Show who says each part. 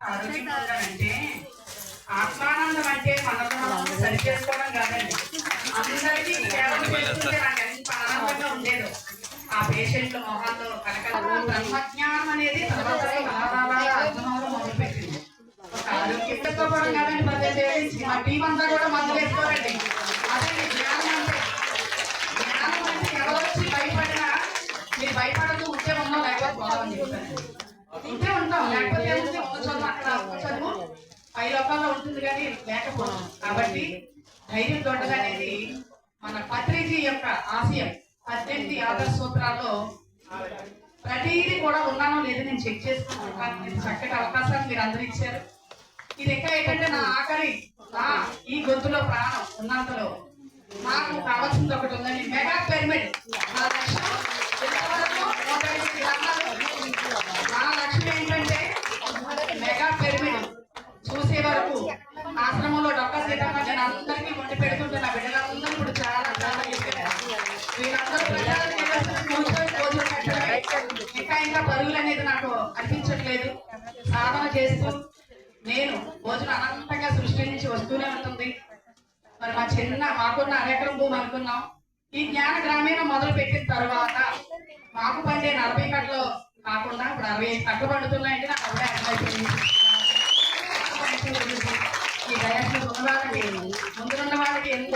Speaker 1: ఆరోగ్యం ఆత్మానందం అంటే మనలో సరి చేసుకోవడం కాదండి. అందరికీ సేవలు నాకు ఎంత ఆనందంగా ఉండేదో. ఆ పేషెంట్ మొహాల్లో కనకల బ్రహ్మజ్ఞానం అనేది మొదలుపెట్టింది. ఒక కాదండి మా టీం అంతా కూడా వేసుకోరండి. అదే జ్ఞానం అంటే. జ్ఞానం అంటే ఎవరు వచ్చి భయపడినా మీరు భయపడదు ఉద్యమంలో లేకపోతే బాగుంది? ఉంటే ఉంటాం. లేకపోతే ఉంటే చదువు అక్కడ చదువు పై లోకాల్లో ఉంటుంది కానీ లేకపోవడం కాబట్టి ధైర్యం తోటగా అనేది మన పత్రిజీ యొక్క ఆశయం. పద్దెనిమిది ఆదర్శ సూత్రాల్లో ప్రతిదీ కూడా ఉన్నానో లేదో నేను చెక్ చేసుకున్నాను చక్కటి అవకాశాలు మీరు అందరూ ఇచ్చారు. ఇది ఇంకా ఏంటంటే నా ఆఖరి నా ఈ గొంతులో ప్రాణం ఉన్నంతలో నాకు కావాల్సింది ఒకటి చూసే వరకు ఆశ్రమంలో డాక్టర్ సీతమ్మ నేను అందరికీ వండి పెడుతుంటే నా బిడ్డలందరూ ఇప్పుడు చాలా అందంగా వీళ్ళందరూ ఇంకా ఇంకా పరుగులు అనేది నాకు అనిపించట్లేదు. సాధన చేస్తూ నేను భోజనం అనంతంగా సృష్టి నుంచి వస్తూనే ఉంటుంది. మరి మా చిన్న మాకున్న అరెకరం భూమి అనుకున్నాం. ఈ జ్ఞాన గ్రామీణ మొదలు పెట్టిన తర్వాత మాకు పండే నలభై కట్టలు కాకుండా ఇప్పుడు అరవై ఐదు కట్టలు పండుతున్నాయంటే నాకు అప్పుడే అర్థమైపోయింది. ఈ ముందు ఉన్న వాళ్ళకి ఎంత